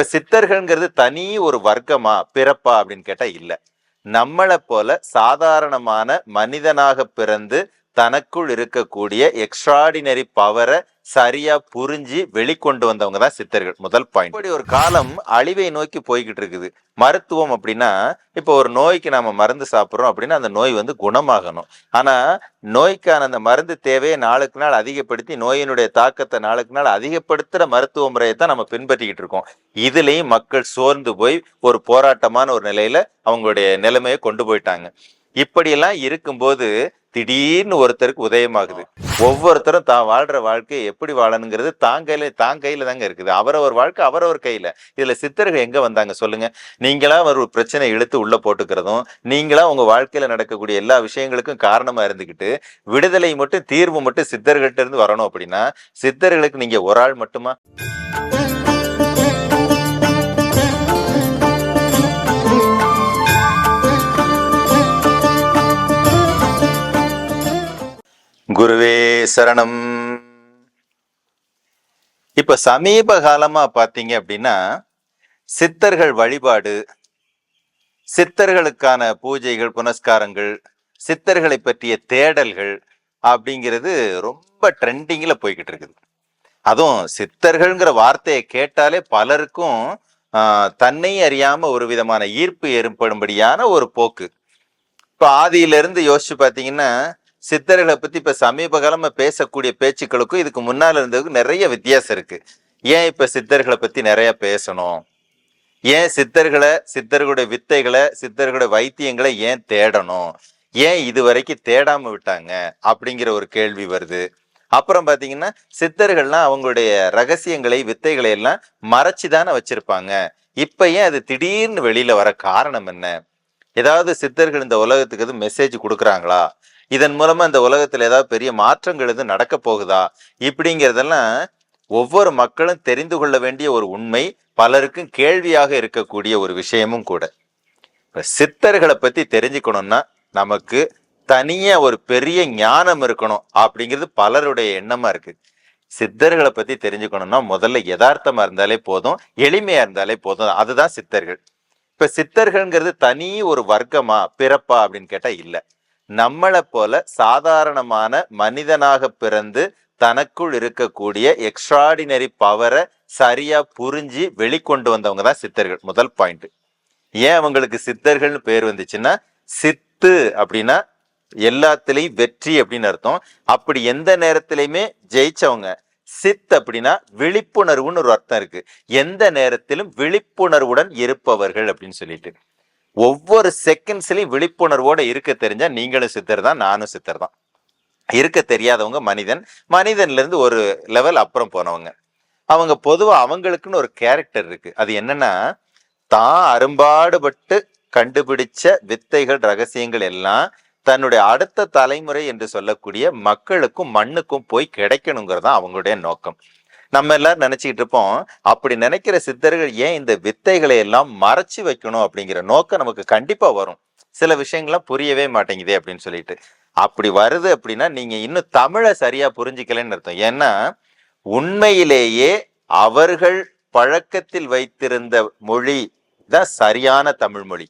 இப்ப சித்தர்கள்ங்கிறது தனி ஒரு வர்க்கமா பிறப்பா அப்படின்னு கேட்டா இல்ல. நம்மளை போல சாதாரணமான மனிதனாக பிறந்து தனக்குள் இருக்கக்கூடிய எக்ஸ்ட்ராடினரி பவரை சரியா புரிஞ்சு வெளிக்கொண்டு வந்தவங்க தான் சித்தர்கள். முதல் பாயிண்ட் இப்படி ஒரு காலம் அழிவை நோக்கி போய்கிட்டு இருக்குது. மருத்துவம் அப்படின்னா இப்போ ஒரு நோய்க்கு நாம மருந்து சாப்பிட்றோம் அப்படின்னா அந்த நோய் வந்து குணமாகணும். ஆனா நோய்க்கான அந்த மருந்து தேவையை நாளுக்கு நாள் அதிகப்படுத்தி நோயினுடைய தாக்கத்தை நாளுக்கு நாள் அதிகப்படுத்துற மருத்துவ முறையை தான் நம்ம பின்பற்றிக்கிட்டு இருக்கோம். இதுலயும் மக்கள் சோர்ந்து போய் ஒரு போராட்டமான ஒரு நிலையில அவங்களுடைய நிலைமையை கொண்டு போயிட்டாங்க. இப்படியெல்லாம் இருக்கும்போது திடீர்னு ஒருத்தருக்கு உதயமாகுது. ஒவ்வொருத்தரும் தான் வாழ்ற வாழ்க்கையை எப்படி வாழணுங்கிறது தான் கையில தான் கையில தாங்க இருக்குது. அவரவர் வாழ்க்கை அவரவர் கையில. இதுல சித்தர்கள் எங்க வந்தாங்க சொல்லுங்க. நீங்களா ஒரு பிரச்சனை இழுத்து உள்ள போட்டுக்கிறதும் நீங்களா உங்க வாழ்க்கையில நடக்கக்கூடிய எல்லா விஷயங்களுக்கும் காரணமா இருந்துகிட்டு விடுதலை மட்டும் தீர்வு மட்டும் சித்தர்கள்ட்ட இருந்து வரணும் அப்படின்னா சித்தர்களுக்கு நீங்க ஒரு ஆள் மட்டுமா? குருவே சரணம். இப்ப சமீப காலமா பாத்தீங்க அப்படின்னா சித்தர்கள் வழிபாடு சித்தர்களுக்கான பூஜைகள் புனஸ்காரங்கள் சித்தர்களை பற்றிய தேடல்கள் அப்படிங்கிறது ரொம்ப ட்ரெண்டிங்ல போய்கிட்டு இருக்குது. அதுவும் சித்தர்கள்ங்கிற வார்த்தையை கேட்டாலே பலருக்கும் தன்னை அறியாம ஒரு விதமான ஈர்ப்பு ஏற்படும்படியான ஒரு போக்கு. இப்போ ஆதியிலிருந்து யோசிச்சு பார்த்தீங்கன்னா சித்தர்களை பத்தி இப்ப சமீப காலமா பேசக்கூடிய பேச்சுக்களுக்கும் இதுக்கு முன்னால இருந்ததுக்கும் நிறைய வித்தியாசம் இருக்கு. ஏன் இப்ப சித்தர்களை பத்தி நிறைய பேசணும்? ஏன் சித்தர்களை சித்தர்களுடைய வித்தைகளை சித்தர்களுடைய வைத்தியங்களை ஏன் தேடணும்? ஏன் இது வரைக்கும் தேடாம விட்டாங்க? அப்படிங்கிற ஒரு கேள்வி வருது. அப்புறம் பாத்தீங்கன்னா சித்தர்கள்லாம் அவங்களுடைய ரகசியங்களை வித்தைகளை எல்லாம் மறைச்சு தானே வச்சிருப்பாங்க. இப்ப ஏன் அது திடீர்னு வெளியில வர காரணம் என்ன? ஏதாவது சித்தர்கள் இந்த உலகத்துக்கு எதுவும் மெசேஜ் கொடுக்குறாங்களா? இதன் மூலமா இந்த உலகத்துல ஏதாவது பெரிய மாற்றங்கள் எதுவும் நடக்க போகுதா? இப்படிங்கிறதெல்லாம் ஒவ்வொரு மக்களும் தெரிந்து கொள்ள வேண்டிய ஒரு உண்மை பலருக்கும் கேள்வியாக இருக்கக்கூடிய ஒரு விஷயமும் கூட. இப்போ சித்தர்களை பத்தி தெரிஞ்சுக்கணும்னா நமக்கு தனியாக ஒரு பெரிய ஞானம் இருக்கணும் அப்படிங்கிறது பலருடைய எண்ணமா இருக்கு. சித்தர்களை பத்தி தெரிஞ்சுக்கணும்னா முதல்ல யதார்த்தமா இருந்தாலே போதும் எளிமையா இருந்தாலே போதும். அதுதான் சித்தர்கள். இப்ப சித்தர்கள்ங்கிறது தனி ஒரு வர்க்கமா பிறப்பா அப்படின்னு கேட்டா இல்லை. நம்மளை போல சாதாரணமான மனிதனாக பிறந்து தனக்குள் இருக்கக்கூடிய எக்ஸ்ட்ராடினரி பவரை சரியா புரிஞ்சு வெளிக்கொண்டு வந்தவங்க தான் சித்தர்கள். முதல் பாயிண்ட் ஏன் அவங்களுக்கு சித்தர்கள்னு பேர் வந்துச்சுன்னா சித்து அப்படின்னா எல்லாத்துலேயும் வெற்றி அப்படின்னு அர்த்தம். அப்படி எந்த நேரத்திலையுமே ஜெயிச்சவங்க சித் அப்படின்னா விழிப்புணர்வுன்னு ஒரு அர்த்தம் இருக்கு. எந்த நேரத்திலும் விழிப்புணர்வுடன் இருப்பவர்கள் அப்படின்னு சொல்லிட்டு. ஒவ்வொரு செகண்ட்ஸ்லையும் விழிப்புணர்வோட இருக்க தெரிஞ்சா நீங்களும் சித்தர் தான் நானும் சித்தர் தான் இருக்க தெரியாதவங்க மனிதன். மனிதன்ல இருந்து ஒரு லெவல் அப்புறம் போனவங்க. அவங்க பொதுவா அவங்களுக்குன்னு ஒரு கேரக்டர் இருக்கு. அது என்னன்னா தான் அரும்பாடுபட்டு கண்டுபிடிச்ச வித்தைகள் ரகசியங்கள் எல்லாம் தன்னுடைய அடுத்த தலைமுறை என்று சொல்லக்கூடிய மக்களுக்கும் மண்ணுக்கும் போய் கிடைக்கணுங்கிறது தான் அவங்களுடைய நோக்கம். நம்ம எல்லாரும் நினைச்சிட்டு இருப்போம் அப்படி நினைக்கிற சித்தர்கள் ஏன் இந்த வித்தைகளை எல்லாம் மறைச்சு வைக்கணும் அப்படிங்கிற நோக்கம் நமக்கு கண்டிப்பா வரும். சில விஷயங்கள்லாம் புரியவே மாட்டேங்குதே அப்படின்னு சொல்லிட்டு. அப்படி வருது அப்படின்னா நீங்க இன்னும் தமிழை சரியா புரிஞ்சுக்கலன்னு அர்த்தம். ஏன்னா உண்மையிலேயே அவர்கள் பழக்கத்தில் வைத்திருந்த மொழி தான் சரியான தமிழ் மொழி.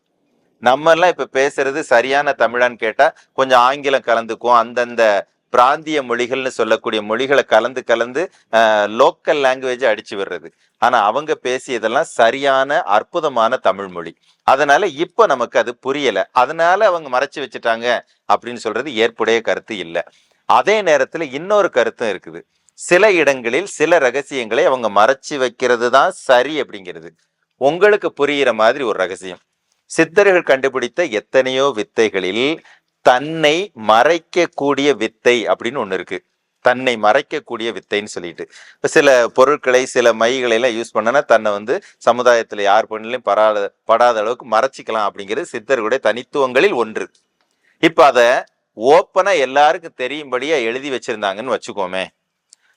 நம்ம எல்லாம் இப்ப பேசுறது சரியான தமிழான்னு கேட்டா கொஞ்சம் ஆங்கிலம் கலந்துக்கும் அந்தந்த பிராந்திய மொழிகள்னு சொல்லக்கூடிய மொழிகளை கலந்து கலந்து லோக்கல் லாங்குவேஜ் அடிச்சு விடுறது. ஆனா அவங்க பேசியதெல்லாம் சரியான அற்புதமான தமிழ் மொழி. அதனால இப்ப நமக்கு அது புரியல. அதனால அவங்க மறைச்சு வச்சுட்டாங்க அப்படின்னு சொல்றது ஏற்புடைய கருத்து இல்லை. அதே நேரத்துல இன்னொரு கருத்தும் இருக்குது. சில இடங்களில் சில ரகசியங்களை அவங்க மறைச்சு வைக்கிறது தான் சரி அப்படிங்கிறது. உங்களுக்கு புரியிற மாதிரி ஒரு ரகசியம். சித்தர்கள் கண்டுபிடித்த எத்தனையோ வித்தைகளில் தன்னை மறைக்கக்கூடிய வித்தை அப்படின்னு ஒன்று இருக்கு. தன்னை மறைக்கக்கூடிய வித்தைன்னு சொல்லிட்டு. இப்போ சில பொருட்களை சில மைகளை எல்லாம் யூஸ் பண்ணனா தன்னை வந்து சமுதாயத்தில் யார் பண்ணலையும் படாத படாத அளவுக்கு மறைச்சிக்கலாம் அப்படிங்கிறது சித்தர்களுடைய தனித்துவங்களில் ஒன்று. இப்போ அதை ஓப்பனாக எல்லாருக்கும் தெரியும்படியாக எழுதி வச்சிருந்தாங்கன்னு வச்சுக்கோமே.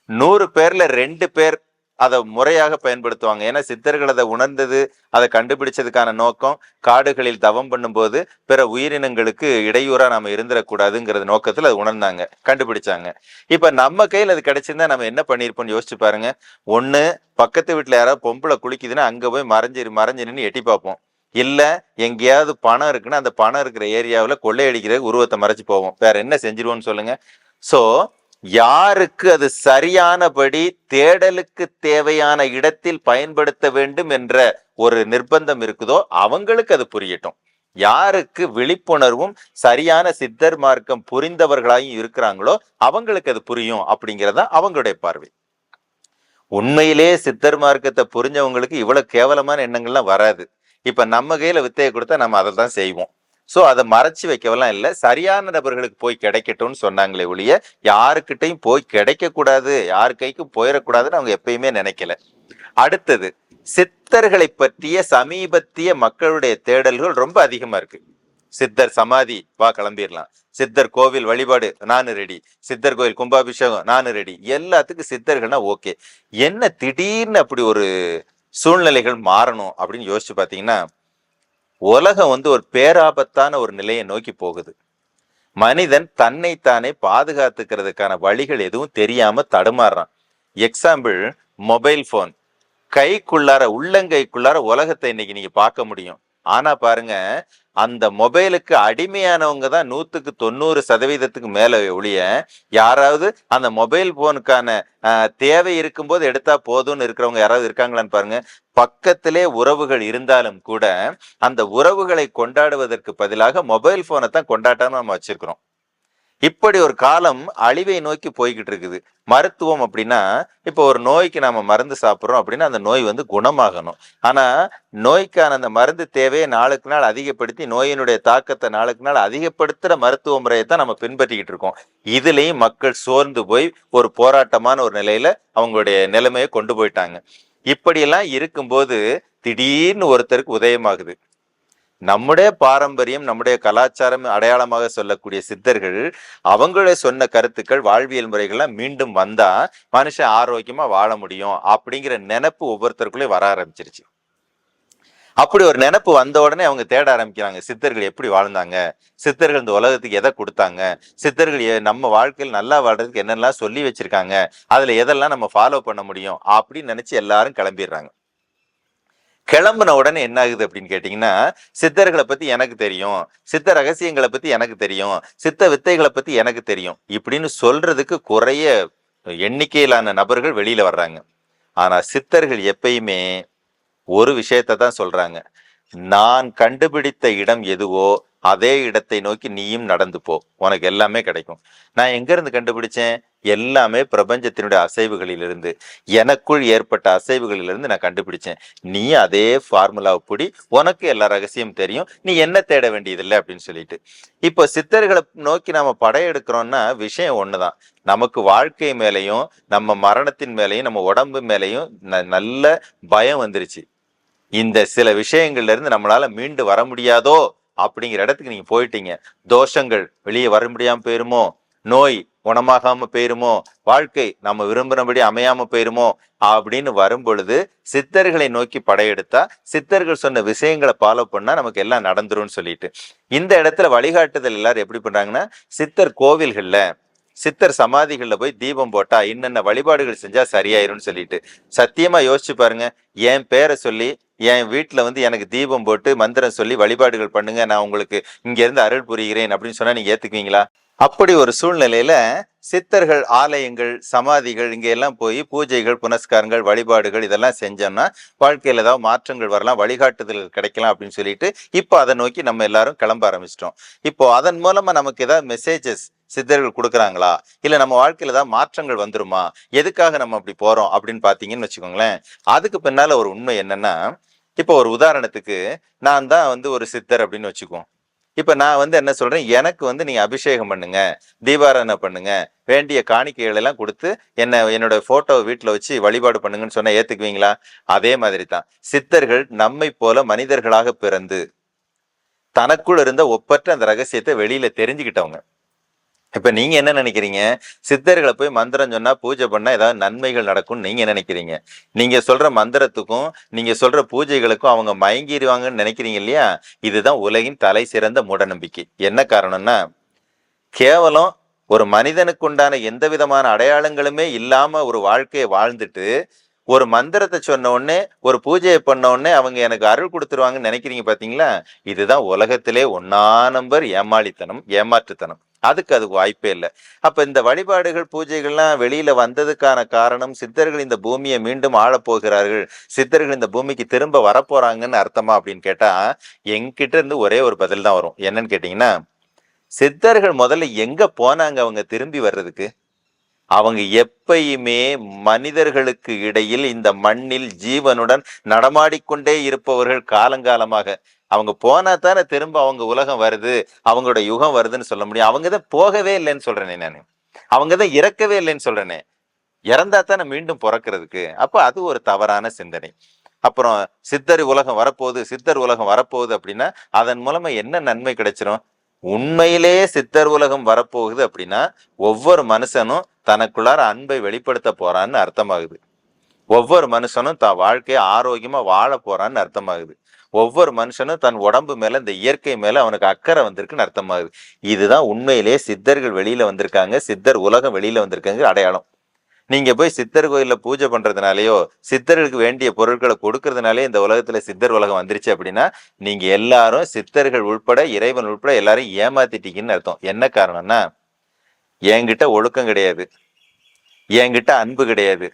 நூறு பேரில் ரெண்டு பேர் அதை முறையாக பயன்படுத்துவாங்க. ஏன்னா சித்தர்கள் அதை உணர்ந்தது அதை கண்டுபிடிச்சதுக்கான நோக்கம் காடுகளில் தவம் பண்ணும்போது பிற உயிரினங்களுக்கு இடையூறா நாம இருந்துடக்கூடாதுங்கிறது நோக்கத்துல அதை உணர்ந்தாங்க கண்டுபிடிச்சாங்க. இப்ப நம்ம கையில் அது கிடைச்சிருந்தா நம்ம என்ன பண்ணியிருப்போம்னு யோசிச்சு பாருங்க. ஒண்ணு பக்கத்து வீட்டுல யாராவது பொம்பளை குளிக்குதுன்னா அங்க போய் மறைஞ்சிரு மறைஞ்சு நின்று எட்டி பார்ப்போம். இல்ல எங்கேயாவது பணம் இருக்குன்னா அந்த பணம் இருக்கிற ஏரியாவில் கொள்ளையடிக்கிற உருவத்தை மறைச்சு போவோம். வேற என்ன செஞ்சிருவோம்னு சொல்லுங்க. சோ யாருக்கு அது சரியானபடி தேடலுக்கு தேவையான இடத்தில் பயன்படுத்த வேண்டும் என்ற ஒரு நிர்பந்தம் இருக்குதோ அவங்களுக்கு அது புரியட்டும். யாருக்கு விழிப்புணர்வும் சரியான சித்தர் மார்க்கம் புரிந்தவர்களாயும் இருக்கிறாங்களோ அவங்களுக்கு அது புரியும் அப்படிங்கறதா அவங்களுடைய பார்வை. உண்மையிலே சித்தர் மார்க்கத்தை புரிஞ்சவங்களுக்கு இவ்வளவு கேவலமான எண்ணங்கள்லாம் வராது. இப்ப நம்ம கையில வித்தையை கொடுத்தா நம்ம அதை தான் செய்வோம். சோ அதை மறைச்சு வைக்கவெல்லாம் இல்லை. சரியான நபர்களுக்கு போய் கிடைக்கட்டும்னு சொன்னாங்களே ஒழிய யாருக்கிட்டையும் போய் கிடைக்க கூடாது யார் கைக்கும் போயிடக்கூடாதுன்னு அவங்க எப்பயுமே நினைக்கல. அடுத்தது சித்தர்களை பற்றிய சமீபத்திய மக்களுடைய தேடல்கள் ரொம்ப அதிகமா இருக்கு. சித்தர் சமாதி வா கிளம்பிடலாம். சித்தர் கோவில் வழிபாடு நானு ரெடி. சித்தர் கோவில் கும்பாபிஷேகம் நானு ரெடி. எல்லாத்துக்கும் சித்தர்கள்னா ஓகே. என்ன திடீர்னு அப்படி ஒரு சூழ்நிலைகள் மாறணும் அப்படின்னு யோசிச்சு பார்த்தீங்கன்னா உலகம் வந்து ஒரு பேராபத்தான ஒரு நிலையை நோக்கி போகுது. மனிதன் தன்னைத்தானே பாதுகாத்துக்கிறதுக்கான வழிகள் எதுவும் தெரியாம தடுமாறுறான். எக்ஸாம்பிள் மொபைல் போன் கைக்குள்ளார உள்ளங்கைக்குள்ளார உலகத்தை இன்னைக்கு நீங்க பார்க்க முடியும். ஆனா பாருங்க அந்த மொபைலுக்கு அடிமையானவங்க தான் நூத்துக்கு தொண்ணூறு சதவீதத்துக்கு மேல ஒழிய யாராவது அந்த மொபைல் போனுக்கான தேவை இருக்கும்போது எடுத்தா போதும்னு இருக்கிறவங்க யாராவது இருக்காங்களான்னு பாருங்க. பக்கத்திலே உறவுகள் இருந்தாலும் கூட அந்த உறவுகளை கொண்டாடுவதற்கு பதிலாக மொபைல் போனை தான் கொண்டாட்டாம நம்ம வச்சிருக்கிறோம். இப்படி ஒரு காலம் அழிவை நோக்கி போய்கிட்டு இருக்குது. மருத்துவம் அப்படின்னா இப்போ ஒரு நோய்க்கு நாம மருந்து சாப்பிட்றோம் அப்படின்னா அந்த நோய் வந்து குணமாகணும். ஆனா நோய்க்கான அந்த மருந்து தேவையை நாளுக்கு நாள் அதிகப்படுத்தி நோயினுடைய தாக்கத்தை நாளுக்கு நாள் அதிகப்படுத்துகிற மருத்துவ முறையை தான் நம்ம பின்பற்றிக்கிட்டு இருக்கோம். இதுலேயும் மக்கள் சோர்ந்து போய் ஒரு போராட்டமான ஒரு நிலையில அவங்களுடைய நிலைமையை கொண்டு போயிட்டாங்க. இப்படியெல்லாம் இருக்கும்போது திடீர்னு ஒருத்தருக்கு உதயமாகுது. நம்முடைய பாரம்பரியம் நம்முடைய கலாச்சாரம் அடையாளமாக சொல்லக்கூடிய சித்தர்கள் அவங்களே சொன்ன கருத்துக்கள் வாழ்வியல் முறைகள்லாம் மீண்டும் வந்தா மனுஷன் ஆரோக்கியமா வாழ முடியும் அப்படிங்கிற நினப்பு ஒவ்வொருத்தருக்குள்ளே வர ஆரம்பிச்சிருச்சு. அப்படி ஒரு நினப்பு வந்த உடனே அவங்க தேட ஆரம்பிக்கிறாங்க சித்தர்கள் எப்படி வாழ்ந்தாங்க? சித்தர்கள் இந்த உலகத்துக்கு எதை கொடுத்தாங்க? சித்தர்கள் நம்ம வாழ்க்கையில் நல்லா வாழ்றதுக்கு என்னெல்லாம் சொல்லி வச்சிருக்காங்க? அதுல எதெல்லாம் நம்ம ஃபாலோ பண்ண முடியும்? அப்படின்னு நினைச்சு எல்லாரும் கிளம்பிடுறாங்க. கிளம்புன உடனே என்ன ஆகுது அப்படின்னு கேட்டீங்கன்னா சித்தர்களை பத்தி எனக்கு தெரியும் சித்த ரகசியங்களை பத்தி எனக்கு தெரியும் சித்த வித்தைகளை பத்தி எனக்கு தெரியும் இப்படின்னு சொல்றதுக்கு குறைய எண்ணிக்கையிலான நபர்கள் வெளியில வர்றாங்க. ஆனா சித்தர்கள் எப்பயுமே ஒரு விஷயத்தை தான் சொல்றாங்க. நான் கண்டுபிடித்த இடம் எதுவோ அதே இடத்தை நோக்கி நீயும் நடந்து போ. உனக்கு எல்லாமே கிடைக்கும். நான் எங்க இருந்து கண்டுபிடிச்சேன்? எல்லாமே பிரபஞ்சத்தினுடைய அசைவுகளிலிருந்து எனக்குள் ஏற்பட்ட அசைவுகளிலிருந்து நான் கண்டுபிடிச்சேன். நீ அதே ஃபார்முலாவை பிடி உனக்கு எல்லா ரகசியம் தெரியும் நீ என்ன தேட வேண்டியதில்லை அப்படின்னு சொல்லிட்டு. இப்போ சித்தர்களை நோக்கி நாம படையெடுக்கிறோம்னா விஷயம் ஒண்ணுதான். நமக்கு வாழ்க்கை மேலையும் நம்ம மரணத்தின் மேலையும் நம்ம உடம்பு மேலையும் நல்ல பயம் வந்துருச்சு. இந்த சில விஷயங்கள்ல இருந்து நம்மளால மீண்டு வர முடியாதோ அப்படிங்கிற இடத்துக்கு நீங்க போயிட்டீங்க. தோஷங்கள் வெளியே வர முடியாம போயிருமோ? நோய் குணமாகாம போயிருமோ? வாழ்க்கை நம்ம விரும்புகிறபடி அமையாம போயிருமோ? அப்படின்னு வரும் பொழுது சித்தர்களை நோக்கி படையெடுத்தா சித்தர்கள் சொன்ன விஷயங்களை ஃபாலோ பண்ணா நமக்கு எல்லாம் நடந்துரும்னு சொல்லிட்டு. இந்த இடத்துல வழிகாட்டுதல் எல்லாரும் எப்படி பண்றாங்கன்னா சித்தர் கோவில்கள்ல சித்தர் சமாதிகளில் போய் தீபம் போட்டா என்னென்ன வழிபாடுகள் செஞ்சா சரியாயிரும்னு சொல்லிட்டு சத்தியமா யோசிச்சு பாருங்க. என் பேரை சொல்லி என் வீட்டில் வந்து எனக்கு தீபம் போட்டு மந்திரம் சொல்லி வழிபாடுகள் பண்ணுங்க. நான் உங்களுக்கு இங்கேருந்து அருள் புரிகிறேன் அப்படின்னு சொன்னால் நீங்கள் ஏத்துக்குவீங்களா? அப்படி ஒரு சூழ்நிலையில சித்தர்கள் ஆலயங்கள் சமாதிகள் இங்கே எல்லாம் போய் பூஜைகள் புனஸ்காரங்கள் வழிபாடுகள் இதெல்லாம் செஞ்சோம்னா வாழ்க்கையில் ஏதாவது மாற்றங்கள் வரலாம் வழிகாட்டுதல்கள் கிடைக்கலாம் அப்படின்னு சொல்லிட்டு இப்போ அதை நோக்கி நம்ம எல்லாரும் கிளம்ப ஆரம்பிச்சிட்டோம். இப்போ அதன் மூலமாக நமக்கு ஏதாவது மெசேஜஸ் சித்தர்கள் கொடுக்குறாங்களா? இல்லை நம்ம வாழ்க்கையில தான் மாற்றங்கள் வந்துருமா? எதுக்காக நம்ம அப்படி போறோம் அப்படின்னு பார்த்தீங்கன்னு வச்சுக்கோங்களேன். அதுக்கு பின்னால ஒரு உண்மை என்னன்னா இப்போ ஒரு உதாரணத்துக்கு நான் தான் வந்து ஒரு சித்தர் அப்படின்னு வச்சுக்குவோம். இப்போ நான் வந்து என்ன சொல்கிறேன் எனக்கு வந்து நீங்கள் அபிஷேகம் பண்ணுங்க தீபாராதனை பண்ணுங்க வேண்டிய காணிக்கைகள் எல்லாம் கொடுத்து என்ன என்னோட ஃபோட்டோவை வீட்டில் வச்சு வழிபாடு பண்ணுங்கன்னு சொன்னால் ஏற்றுக்குவீங்களா அதே மாதிரி தான். சித்தர்கள் நம்மை போல மனிதர்களாக பிறந்து தனக்குள் இருந்த ஒப்பற்ற அந்த ரகசியத்தை வெளியில் தெரிஞ்சுக்கிட்டவங்க. இப்ப நீங்க என்ன நினைக்கிறீங்க? சித்தர்களை போய் மந்திரம் சொன்னா பூஜை பண்ணா ஏதாவது நன்மைகள் நடக்கும்னு நீங்க நினைக்கிறீங்க? நீங்க சொல்ற மந்திரத்துக்கும் நீங்க சொல்ற பூஜைகளுக்கும் அவங்க மயங்கிடுவாங்கன்னு நினைக்கிறீங்க இல்லையா? இதுதான் உலகின் தலை சிறந்த மூடநம்பிக்கை. என்ன காரணம்னா கேவலம் ஒரு மனிதனுக்கு உண்டான எந்த விதமான அடையாளங்களுமே இல்லாம ஒரு வாழ்க்கையை வாழ்ந்துட்டு ஒரு மந்திரத்தை சொன்ன உடனே ஒரு பூஜையை பண்ண உடனே அவங்க எனக்கு அருள் கொடுத்துருவாங்கன்னு நினைக்கிறீங்க பாத்தீங்களா? இதுதான் உலகத்திலே ஒன்னா நம்பர் ஏமாளித்தனம் ஏமாற்றுத்தனம். அதுக்கு அதுக்கு வாய்ப்பே இல்லை. அப்போ இந்த வழிபாடுகள் பூஜைகள்லாம் வெளியில் வந்ததுக்கான காரணம் சித்தர்கள் இந்த பூமியை மீண்டும் ஆளப் போகிறார்கள் சித்தர்கள் இந்த பூமிக்கு திரும்ப வரப்போகிறாங்கன்னு அர்த்தமா அப்படின்னு கேட்டால் எங்கிட்ட இருந்து ஒரே ஒரு பதில் தான் வரும். என்னன்னு கேட்டிங்கன்னா சித்தர்கள் முதல்ல எங்கே போனாங்க அவங்க திரும்பி வர்றதுக்கு? அவங்க எப்பயுமே மனிதர்களுக்கு இடையில் இந்த மண்ணில் ஜீவனுடன் நடமாடிக்கொண்டே இருப்பவர்கள் காலங்காலமாக. அவங்க போனா தானே திரும்ப அவங்க உலகம் வருது அவங்களோட யுகம் வருதுன்னு சொல்ல முடியும். அவங்க தான் போகவே இல்லைன்னு சொல்றேனே நான். அவங்க தான் இறக்கவே இல்லைன்னு சொல்றேனே. இறந்தா தானே மீண்டும் பிறக்கிறதுக்கு. அப்போ அது ஒரு தவறான சிந்தனை. அப்புறம் சித்தர் உலகம் வரப்போகுது சித்தர் உலகம் வரப்போகுது அப்படின்னா அதன் மூலமா என்ன நன்மை கிடைச்சிரும்? உண்மையிலே சித்தர் உலகம் வரப்போகுது அப்படின்னா ஒவ்வொரு மனுஷனும் தனக்குள்ளார அன்பை வெளிப்படுத்த போறான்னு அர்த்தமாகுது. ஒவ்வொரு மனுஷனும் தான் வாழ்க்கையை ஆரோக்கியமா வாழ போறான்னு அர்த்தமாகுது. ஒவ்வொரு மனுஷனும் தன் உடம்பு மேல இந்த இயற்கை மேல அவனுக்கு அக்கறை வந்திருக்குன்னு அர்த்தமாகுது. இதுதான் உண்மையிலேயே சித்தர்கள் வெளியில வந்திருக்காங்க சித்தர் உலகம் வெளியில வந்திருக்காங்க அடையாளம். நீங்க போய் சித்தர் கோயில்ல பூஜை பண்றதுனாலயோ சித்தர்களுக்கு வேண்டிய பொருட்களை கொடுக்கறதுனாலே இந்த உலகத்துல சித்தர் உலகம் வந்துருச்சு அப்படின்னா நீங்க எல்லாரும் சித்தர்கள் உள்பட இறைவன் உள்பட எல்லாரும் ஏமாத்திட்டீங்கன்னு அர்த்தம். என்ன காரணம்னா என்கிட்ட ஒழுக்கம் கிடையாது. என்கிட்ட அன்பு கிடையாது.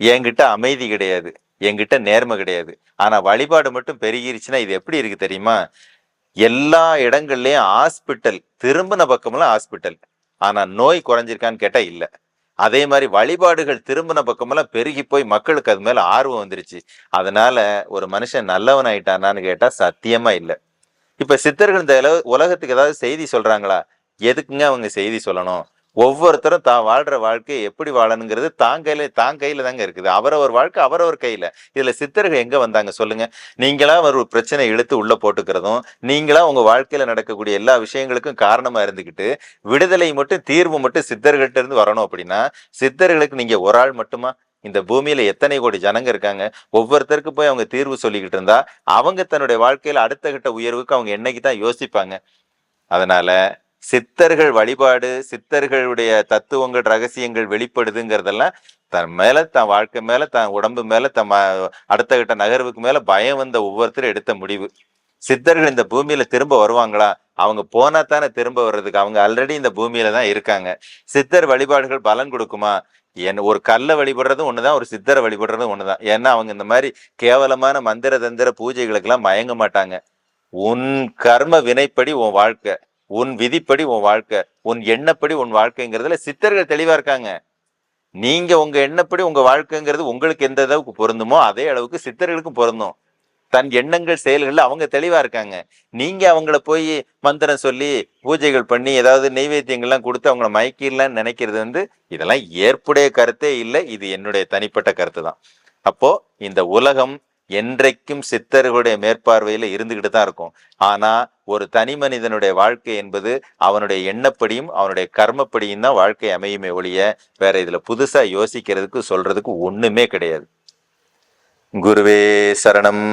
என்கிட்ட அமைதி கிடையாது. என்கிட்ட நேர்மை கிடையாது. ஆனா வழிபாடு மட்டும் பெருகிருச்சுன்னா இது எப்படி இருக்கு தெரியுமா? எல்லா இடங்கள்லயும் ஹாஸ்பிட்டல் திரும்பின பக்கம்லாம் ஹாஸ்பிட்டல் ஆனா நோய் குறைஞ்சிருக்கான்னு கேட்டா இல்லை. அதே மாதிரி வழிபாடுகள் திரும்பின பக்கமெல்லாம் பெருகி போய் மக்களுக்கு அது மேல ஆர்வம் வந்துருச்சு. அதனால ஒரு மனுஷன் நல்லவன் ஆயிட்டானான்னு கேட்டா சத்தியமா இல்ல. இப்ப சித்தர்கள் இந்த உலகத்துக்கு ஏதாவது செய்தி சொல்றாங்களா? எதுக்குங்க அவங்க செய்தி சொல்லணும்? ஒவ்வொருத்தரும் தான் வாழ்ற வாழ்க்கையை எப்படி வாழணுங்கிறது தான் கையில தான் கையில தாங்க இருக்குது. அவரவர் வாழ்க்கை அவரவர் கையில. இதுல சித்தர்கள் எங்க வந்தாங்க சொல்லுங்க. நீங்களா ஒரு பிரச்சனை இழுத்து உள்ள போட்டுக்கிறதும் நீங்களா உங்க வாழ்க்கையில நடக்கக்கூடிய எல்லா விஷயங்களுக்கும் காரணமா இருந்துக்கிட்டு விடுதலை மட்டும் தீர்வு மட்டும் சித்தர்கள்ட்ட இருந்து வரணும் அப்படின்னா சித்தர்களுக்கு நீங்க ஒரு ஆள் மட்டுமா? இந்த பூமியில எத்தனை கோடி ஜனங்க இருக்காங்க? ஒவ்வொருத்தருக்கு போய் அவங்க தீர்வு சொல்லிக்கிட்டு இருந்தா அவங்க தன்னுடைய வாழ்க்கையில அடுத்த கட்ட உயர்வுக்கு அவங்க என்னைக்கு தான் யோசிப்பாங்க. அதனால சித்தர்கள் வழிபாடு சித்தர்களுடைய தத்துவங்கள் ரகசியங்கள் வெளிப்படுதுங்கிறதெல்லாம் தன் மேல தன் வாழ்க்கை மேல தன் உடம்பு மேல தன் அடுத்த கட்ட நகர்வுக்கு மேல பயம் வந்த ஒவ்வொருத்தரும் எடுத்த முடிவு. சித்தர்கள் இந்த பூமியில திரும்ப வருவாங்களா? அவங்க போனா தானே திரும்ப வர்றதுக்கு. அவங்க ஆல்ரெடி இந்த பூமியில தான் இருக்காங்க. சித்தர் வழிபாடுகள் பலன் கொடுக்குமா? என் ஒரு கல்லை வழிபடுறதும் ஒண்ணுதான் ஒரு சித்தரை வழிபடுறதும் ஒண்ணுதான். ஏன்னா அவங்க இந்த மாதிரி கேவலமான மந்திர தந்திர பூஜைகளுக்கெல்லாம் மயங்க மாட்டாங்க. உன் கர்ம வினைப்படி உன் வாழ்க்கை. உன் விதிப்படி உன் வாழ்க்கை உன் எண்ணப்படி உன் வாழ்க்கைங்கிறதுல சித்தர்கள் தெளிவா இருக்காங்க. நீங்க உங்க எண்ணப்படி உங்க வாழ்க்கைங்கிறது உங்களுக்கு எந்த அளவுக்கு பொருந்துமோ அதே அளவுக்கு சித்தர்களுக்கும் பொருந்தும். தன் எண்ணங்கள் செயல்கள் அவங்க தெளிவா இருக்காங்க. நீங்க அவங்கள போய் மந்திரம் சொல்லி பூஜைகள் பண்ணி ஏதாவது நெய்வேத்தியங்கள்லாம் கொடுத்து அவங்கள மயக்கிடலாம்னு நினைக்கிறது வந்து இதெல்லாம் ஏற்புடைய கருத்தே இல்லை. இது என்னுடைய தனிப்பட்ட கருத்து தான் அப்போ இந்த உலகம் என்றைக்கும் சித்தர்களுடைய மேற்பார்வையில இருந்துகிட்டு தான் இருக்கும். ஆனா ஒரு தனி மனிதனுடைய வாழ்க்கை என்பது அவனுடைய எண்ணப்படியும் அவனுடைய கர்மப்படியும் தான் வாழ்க்கை அமையுமே ஒழிய வேற இதுல புதுசா யோசிக்கிறதுக்கு சொல்றதுக்கு ஒண்ணுமே கிடையாது. குருவே சரணம்.